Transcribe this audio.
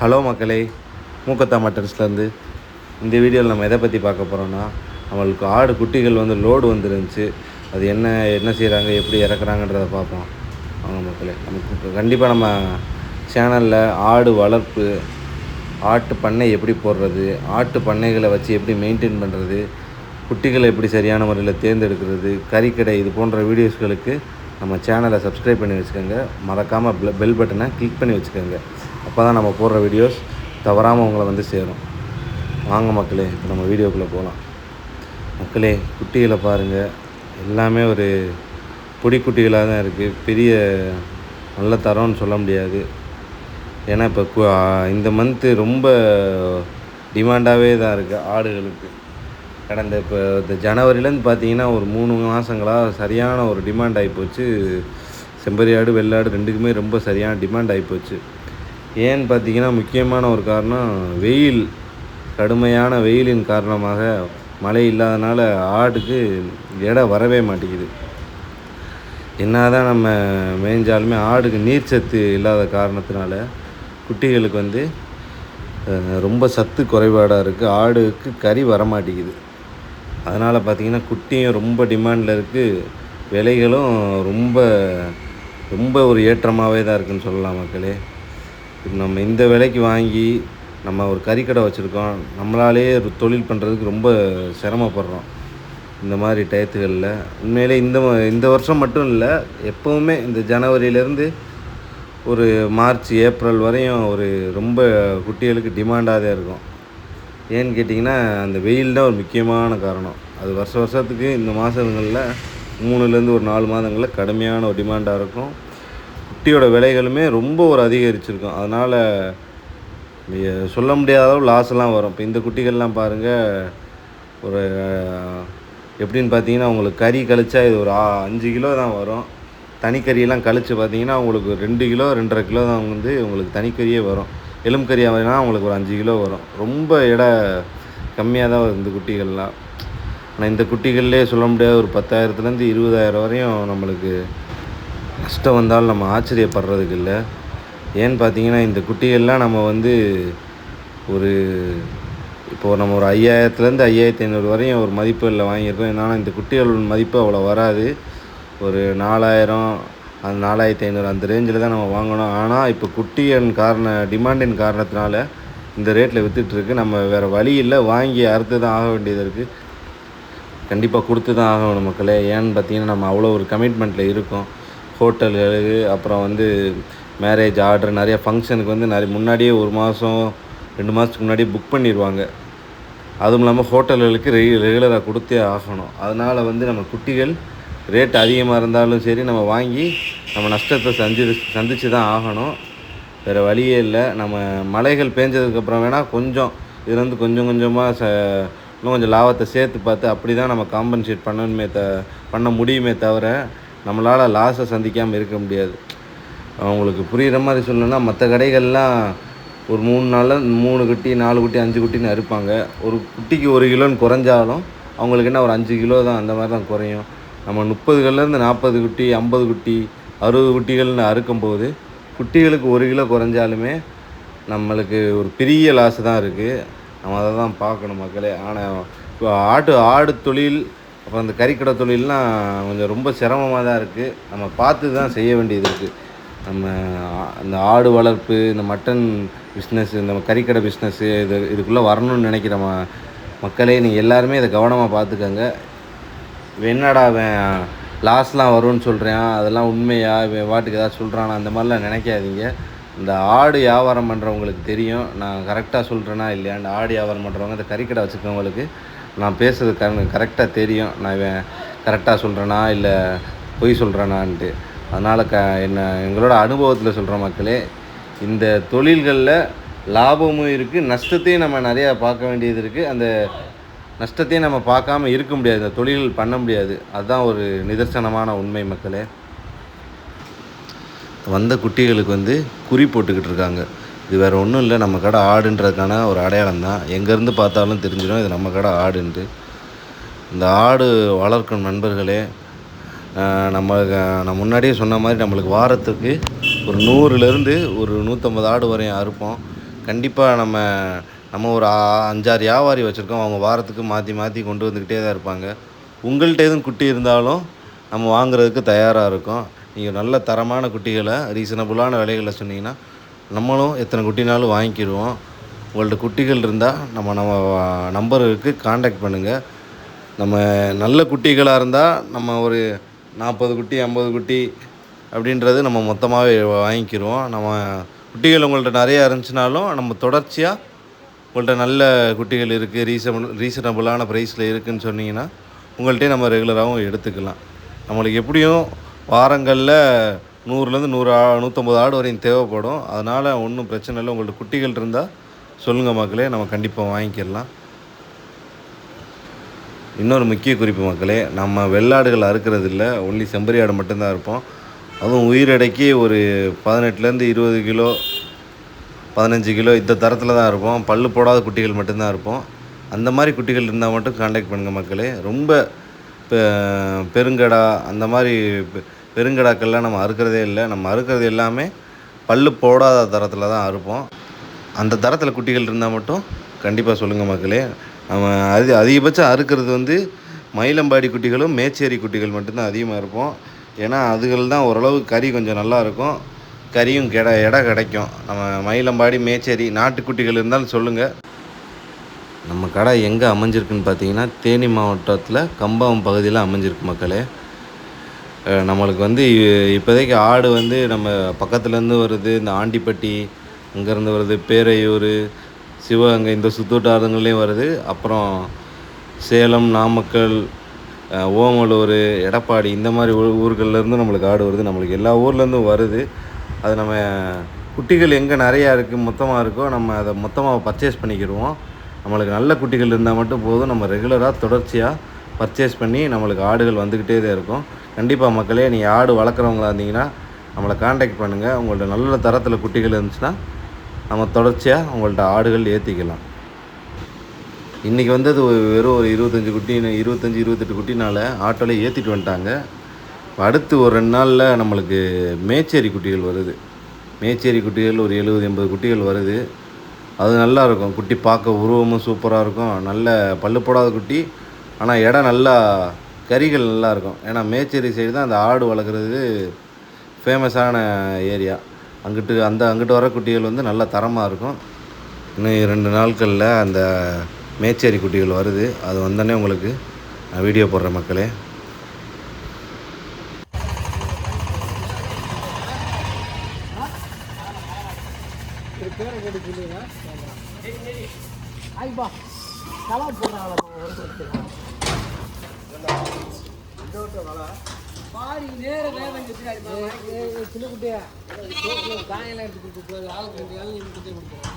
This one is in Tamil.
ஹலோ மக்களே மூக்கத்தா மட்டன்ஸ்லேருந்து இந்த வீடியோவில் நம்ம எதை பற்றி பார்க்க போகிறோன்னா நம்மளுக்கு ஆடு குட்டிகள் வந்து லோடு வந்துருந்துச்சு. அது என்ன என்ன செய்கிறாங்க எப்படி இறக்குறாங்கன்றதை பார்ப்போம். அவங்க மக்களே நமக்கு கண்டிப்பாக நம்ம சேனலில் ஆடு வளர்ப்பு ஆட்டு பண்ணை எப்படி போடுறது ஆட்டு பண்ணைகளை வச்சு எப்படி மெயின்டைன் பண்ணுறது குட்டிகளை எப்படி சரியான முறையில் தேர்ந்தெடுக்கிறது கறிக்கடை இது போன்ற வீடியோஸ்களுக்கு நம்ம சேனலை சப்ஸ்கிரைப் பண்ணி வச்சுக்கோங்க. மறக்காமல் பெல் பட்டனை கிளிக் பண்ணி வச்சுக்கோங்க. அப்போ தான் நம்ம போடுற வீடியோஸ் தவறாமல் உங்களை வந்து சேரும். வாங்க மக்களே இப்போ நம்ம வீடியோக்குள்ளே போகலாம் மக்களே குட்டிகளை பாருங்கள் எல்லாமே ஒரு பொடி குட்டிகளாக தான் இருக்குது பெரிய நல்ல தரம்னு சொல்ல முடியாது. ஏன்னா இப்போ கு- இந்த மந்த்து ரொம்ப டிமாண்டாகவே தான் இருக்குது ஆடுகளுக்கு. கடந்த இப்போ இந்த ஜனவரிலேருந்து பார்த்தீங்கன்னா ஒரு மூணு மாதங்களாக சரியான ஒரு டிமாண்ட் ஆகிப்போச்சு செம்பரி ஆடு வெள்ளாடு ரெண்டுக்குமே ரொம்ப சரியான டிமாண்ட் ஆகிப்போச்சு ஏன்னு பார்த்தீங்கன்னா முக்கியமான ஒரு காரணம் வெயில். கடுமையான வெயிலின் காரணமாக மழை இல்லாதனால ஆடுக்கு எடை வரவே மாட்டேங்குது. என்னதான் நம்ம மேய்ஞ்சாலுமே ஆடுக்கு நீர்ச்சத்து இல்லாத காரணத்தினால குட்டிகளுக்கு வந்து ரொம்ப சத்து குறைபாடாக இருக்குது ஆடுக்கு கறி வர மாட்டேங்குது அதனால் பார்த்திங்கன்னா குட்டியும் ரொம்ப டிமாண்டில் இருக்குது விலைகளும் ரொம்ப ரொம்ப ஒரு ஏற்றமாகவே தான் இருக்குன்னு சொல்லலாம் மக்களே. நம்ம இந்த விலைக்கு வாங்கி நம்ம ஒரு கறிக்கடை வச்சுருக்கோம் நம்மளாலே ஒரு தொழில் பண்ணுறதுக்கு ரொம்ப சிரமப்படுறோம். இந்த மாதிரி டயத்துகளில். உண்மையிலே இந்த இந்த வருஷம் மட்டும் இல்லை எப்போவுமே இந்த ஜனவரியிலேருந்து ஒரு மார்ச் ஏப்ரல் வரையும் ஒரு ரொம்ப குட்டிகளுக்கு டிமாண்டாக தான் இருக்கும். ஏன்னு கேட்டிங்கன்னா அந்த வெயில் தான் ஒரு முக்கியமான காரணம். அது வருஷ வருஷத்துக்கு இந்த மாதங்களில் மூணுலேருந்து ஒரு நாலு மாதங்களில் கடுமையான ஒரு டிமாண்டாக இருக்கும். குட்டியோட விலைகளுமே ரொம்ப ஒரு அதிகரிச்சிருக்கும். அதனால் சொல்ல முடியாத அளவு லாஸ்லாம் வரும். இப்போ இந்த குட்டிகள்லாம் பாருங்கள் ஒரு எப்படின்னு பார்த்தீங்கன்னா உங்களுக்கு கறி கழிச்சா இது ஒரு அஞ்சு கிலோ தான் வரும். தனிக்கறியெல்லாம் கழிச்சு பார்த்தீங்கன்னா உங்களுக்கு ரெண்டு கிலோ ரெண்டரை கிலோ தான் வந்து உங்களுக்கு தனிக்கறியே வரும். எலும்பு கறியாக வேணால் உங்களுக்கு ஒரு அஞ்சு கிலோ வரும். ரொம்ப எடை கம்மியாக தான் வரும் இந்த குட்டிகள்லாம். ஆனால் இந்த குட்டிகள்லேயே சொல்ல முடியாத. ஒரு பத்தாயிரத்துலேருந்து இருபதாயிரம் வரையும் நம்மளுக்கு கஷ்டம் வந்தாலும் நம்ம ஆச்சரியப்படுறதுக்கு இல்லை. ஏன்னு பார்த்தீங்கன்னா இந்த குட்டிகள்லாம் நம்ம வந்து ஒரு இப்போது நம்ம ஒரு ஐயாயிரத்துலேருந்து ஐயாயிரத்தி ஐநூறு வரையும் ஒரு மதிப்புகளில் வாங்கியிருக்கோம். என்னன்னா இந்த குட்டிகளின் மதிப்பு அவ்வளோ வராது. ஒரு நாலாயிரம் அந்த நாலாயிரத்தி ஐநூறு அந்த ரேஞ்சில் தான் நம்ம வாங்கணும். ஆனால் இப்போ குட்டியின் காரண டிமாண்டின் காரணத்தினால இந்த ரேட்டில் விற்றுட்ருக்கு நம்ம வேறு வழி இல்லை. வாங்கி அறுத்து தான் ஆக வேண்டியது இருக்குது கண்டிப்பாக கொடுத்து தான் ஆகணும் மக்களே. ஏன்னு பார்த்தீங்கன்னா நம்ம அவ்வளோ ஒரு கமிட்மெண்ட்டில் இருக்கோம். ஹோட்டல்களுக்கு அப்புறம் வந்து மேரேஜ் ஆர்டர் நிறைய ஃபங்க்ஷனுக்கு வந்து நிறைய முன்னாடியே ஒரு மாதம் ரெண்டு மாதத்துக்கு முன்னாடியே புக் பண்ணிடுவாங்க அதுவும் இல்லாமல் ஹோட்டல்களுக்கு ரெகு ரெகுலராக கொடுத்தே ஆகணும். அதனால் வந்து நம்ம குட்டிகள் ரேட் அதிகமாக இருந்தாலும் சரி நம்ம வாங்கி நம்ம நஷ்டத்தை சந்தி சந்திச்சு தான் ஆகணும். வேறு வழியே இல்லை. நம்ம மலைகள் பேஞ்சதுக்கப்புறம் வேணால் கொஞ்சம் இதுலேருந்து கொஞ்சம் கொஞ்சமாக ச இன்னும் கொஞ்சம் லாபத்தை சேர்த்து பார்த்து அப்படி தான் நம்ம காம்பன்சேட் பண்ணணுமே த பண்ண முடியுமே தவிர நம்மளால் லாஸை சந்திக்காமல் இருக்க முடியாது. அவங்களுக்கு புரிகிற மாதிரி சொல்லணும்னா மற்ற கடைகள்லாம் ஒரு மூணு நாளில் மூணு குட்டி நாலு குட்டி அஞ்சு குட்டின்னு அறுப்பாங்க. ஒரு குட்டிக்கு ஒரு கிலோன்னு குறைஞ்சாலும் அவங்களுக்கு என்ன ஒரு அஞ்சு கிலோ தான் அந்த மாதிரி தான் குறையும். நம்ம முப்பதுகள்லேருந்து நாற்பது குட்டி ஐம்பது குட்டி அறுபது குட்டிகள்னு அறுக்கும்போது குட்டிகளுக்கு ஒரு கிலோ குறைஞ்சாலுமே நம்மளுக்கு ஒரு பெரிய லாஸ் தான் இருக்குது நம்ம அதை தான் பார்க்கணும் மக்களே. ஆனால் இப்போ ஆட்டு ஆடு தொழில் அப்போ அந்த கறிக்கடை தொழிலெலாம் கொஞ்சம் ரொம்ப சிரமமாக தான் இருக்குது நம்ம பார்த்து தான் செய்ய வேண்டியது இருக்குது நம்ம இந்த ஆடு வளர்ப்பு இந்த மட்டன் பிஸ்னஸ் இந்த கறிக்கடை பிஸ்னஸ்ஸு இது இதுக்குள்ளே வரணும்னு நினைக்கிற ம மக்களே நீங்கள் எல்லாருமே இதை கவனமாக பார்த்துக்கோங்க. என்னடா அவன் லாஸ்லாம் வரும்னு சொல்கிறேன் அதெல்லாம் உண்மையா இவன் வாட்டுக்கு ஏதாவது சொல்கிறானா அந்த மாதிரிலாம் நினைக்காதீங்க. இந்த ஆடு வியாபாரம் பண்ணுறவங்களுக்கு தெரியும். நான் கரெக்டாக சொல்கிறேனா இல்லையா இந்த ஆடு வியாபாரம் பண்ணுறவங்க இந்த கறிக்கடை வச்சுருக்கவங்களுக்கு நான் பேசுறது கரெக்ட் கரெக்டாக தெரியும். நான் இவன் கரெக்டாக சொல்கிறேனா இல்லை பொய் சொல்கிறேனான்ட்டு அதனால் க என்ன எங்களோட அனுபவத்தில் சொல்கிற மக்களே இந்த தொழில்களில் லாபமும் இருக்குது நஷ்டத்தையும் நம்ம நிறையா பார்க்க வேண்டியது இருக்குது அந்த நஷ்டத்தையும் நம்ம பார்க்காம இருக்க முடியாது இந்த தொழில்கள் பண்ண முடியாது. அதுதான் ஒரு நிதர்சனமான உண்மை மக்களே. வந்த குட்டிகளுக்கு வந்து குறி போட்டுக்கிட்டு இருக்காங்க. இது வேறு ஒன்றும் இல்லை நம்ம கடை ஆடுன்றதுக்கான ஒரு அடையாளம் தான் எங்கேருந்து பார்த்தாலும் தெரிஞ்சிடும் இது நம்ம கடை ஆடுன்ட்டு. இந்த ஆடு வளர்க்கும் நண்பர்களே நம்ம நான் முன்னாடியே சொன்ன மாதிரி நம்மளுக்கு வாரத்துக்கு ஒரு நூறுலேருந்து ஒரு நூற்றம்பது ஆடு வரையும் அறுப்போம். கண்டிப்பாக நம்ம நம்ம ஒரு அஞ்சாறு வியாபாரி வச்சுருக்கோம் அவங்க வாரத்துக்கு மாற்றி மாற்றி கொண்டு வந்துக்கிட்டே தான் இருப்பாங்க. உங்கள்கிட்ட எதுவும் குட்டி இருந்தாலும் நம்ம வாங்குறதுக்கு தயாராக இருக்கோம். நீங்கள் நல்ல தரமான குட்டிகளை ரீசனபுளான விலைகளை சொன்னீங்கன்னா நம்மளும் எத்தனை குட்டினாலும் வாங்கிக்கிடுவோம். உங்கள்ட்ட குட்டிகள் இருந்தால் நம்ம நம்ம நம்பருக்கு காண்டாக்ட் பண்ணுங்கள் நம்ம நல்ல குட்டிகளாக இருந்தால் நம்ம ஒரு நாற்பது குட்டி ஐம்பது குட்டி அப்படின்றது நம்ம மொத்தமாகவே வாங்கிக்கிடுவோம். நம்ம குட்டிகள் உங்கள்கிட்ட நிறையா இருந்துச்சுனாலும் நம்ம தொடர்ச்சியாக உங்கள்கிட்ட நல்ல குட்டிகள் இருக்குது ரீசனபிள் ரீசனபுளான ப்ரைஸில் இருக்குதுன்னு சொன்னீங்கன்னா உங்கள்கிட்டே நம்ம ரெகுலராகவும் எடுத்துக்கலாம். நம்மளுக்கு எப்படியும் வாரங்களில் நூறுலேருந்து நூறு ஆ நூற்றம்பது ஆடு வரையும் தேவைப்படும். அதனால் ஒன்றும் பிரச்சனை இல்லை. உங்கள்கிட்ட குட்டிகள் இருந்தால் சொல்லுங்கள் மக்களே நம்ம கண்டிப்பாக வாங்கிக்கிடலாம் இன்னொரு முக்கிய குறிப்பு மக்களே நம்ம வெள்ளாடுகள் அறுக்கிறது இல்லை ஒன்லி செம்பரி ஆடு மட்டும்தான் இருப்போம் அதுவும் உயிரடைக்கு ஒரு பதினெட்டுலேருந்து இருபது கிலோ பதினஞ்சு கிலோ இந்த தரத்தில் தான் இருப்போம் பல்லு போடாத குட்டிகள் மட்டும்தான் இருப்போம் அந்த மாதிரி குட்டிகள் இருந்தால் மட்டும் காண்டாக்ட் பண்ணுங்கள் மக்களே. ரொம்ப பெ- பெருங்கடா அந்த மாதிரி பெருங்கடாக்கள்லாம் நம்ம அறுக்கிறதே இல்லை. நம்ம அறுக்கிறது எல்லாமே பல்லு போடாத தரத்தில் தான் அறுப்போம். அந்த தரத்தில் குட்டிகள் இருந்தால் மட்டும் கண்டிப்பாக சொல்லுங்கள் மக்களே. நம்ம அது அதிகபட்சம் அறுக்கிறது வந்து மயிலம்பாடி குட்டிகளும் மேச்சேரி குட்டிகள் மட்டும்தான் அதிகமாக இருப்போம். ஏன்னா அதுகள் தான் ஓரளவு கறி கொஞ்சம் நல்லா இருக்கும். கறியும் கெட இடம் கிடைக்கும். நம்ம மயிலம்பாடி மேச்சேரி நாட்டுக்குட்டிகள் இருந்தாலும் சொல்லுங்கள் நம்ம கடை எங்கே அமைஞ்சிருக்குன்னு பார்த்தீங்கன்னா தேனி மாவட்டத்தில் கம்பம் பகுதியில் அமைஞ்சிருக்கு மக்களே. நம்மளுக்கு வந்து இப்போதைக்கு ஆடு வந்து நம்ம பக்கத்துலேருந்து வருது இந்த ஆண்டிப்பட்டி அங்கேருந்து வருது பேரையூர் சிவகங்கை இந்த சுற்றுவட்டாரங்கள்லேயும் வருது. அப்புறம் சேலம் நாமக்கல் ஓமலூர் எடப்பாடி இந்த மாதிரி ஊர்கள்லேருந்து நம்மளுக்கு ஆடு வருது. நம்மளுக்கு எல்லா ஊர்லேருந்தும் வருது. அது நம்ம குட்டிகள் எங்கே நிறையா இருக்குது மொத்தமாக இருக்கோ நம்ம அதை மொத்தமாக பர்ச்சேஸ் பண்ணிக்கிடுவோம். நம்மளுக்கு நல்ல குட்டிகள் இருந்தால் மட்டும் போதும். நம்ம ரெகுலராக தொடர்ச்சியாக பர்ச்சேஸ் பண்ணி நம்மளுக்கு ஆடுகள் வந்துக்கிட்டே தான் இருக்கும். கண்டிப்பாக மக்களே நீங்கள் ஆடு வளர்க்குறவங்களா இருந்தீங்கன்னா நம்மளை காண்டாக்ட் பண்ணுங்கள் உங்கள்ட்ட நல்ல தரத்தில் குட்டிகள் இருந்துச்சுன்னா நம்ம தொடர்ச்சியாக உங்கள்ட்ட ஆடுகள் ஏற்றிக்கலாம் இன்றைக்கி வந்து அது வெறும் ஒரு இருபத்தஞ்சி குட்டி இருபத்தஞ்சி இருபத்தெட்டு குட்டினால ஆட்டோவில் ஏற்றிட்டு வந்துட்டாங்க. அடுத்து ஒரு ரெண்டு நாளில் நம்மளுக்கு மேச்சேரி குட்டிகள் வருது. மேச்சேரி குட்டிகள் ஒரு எழுபது எண்பது குட்டிகள் வருது. அது நல்லா இருக்கும். குட்டி பார்க்க உருவமும் சூப்பராக இருக்கும். நல்ல பல்லு போடாத குட்டி. ஆனால் இடம் நல்லா கறிகள் நல்லா இருக்கும். ஏன்னா மேச்சேரி சைடு தான் அந்த ஆடு வளர்க்குறது ஃபேமஸான ஏரியா அங்கிட்டு அந்த அங்கிட்டு வர குட்டிகள் வந்து நல்ல தரமாக இருக்கும். இன்னும் ரெண்டு நாட்களில் அந்த மேச்சேரி குட்டிகள் வருது. அது வந்தோடனே உங்களுக்கு நான் வீடியோ போடுற மக்களே. கலா போடுறாங்களா பாடி நேரம் வேதம் சின்ன குட்டியா காயெல்லாம் எடுத்து கொடுக்க ஆளுக்கு ரெண்டு ஆள் குட்டியை கொடுக்குறோம்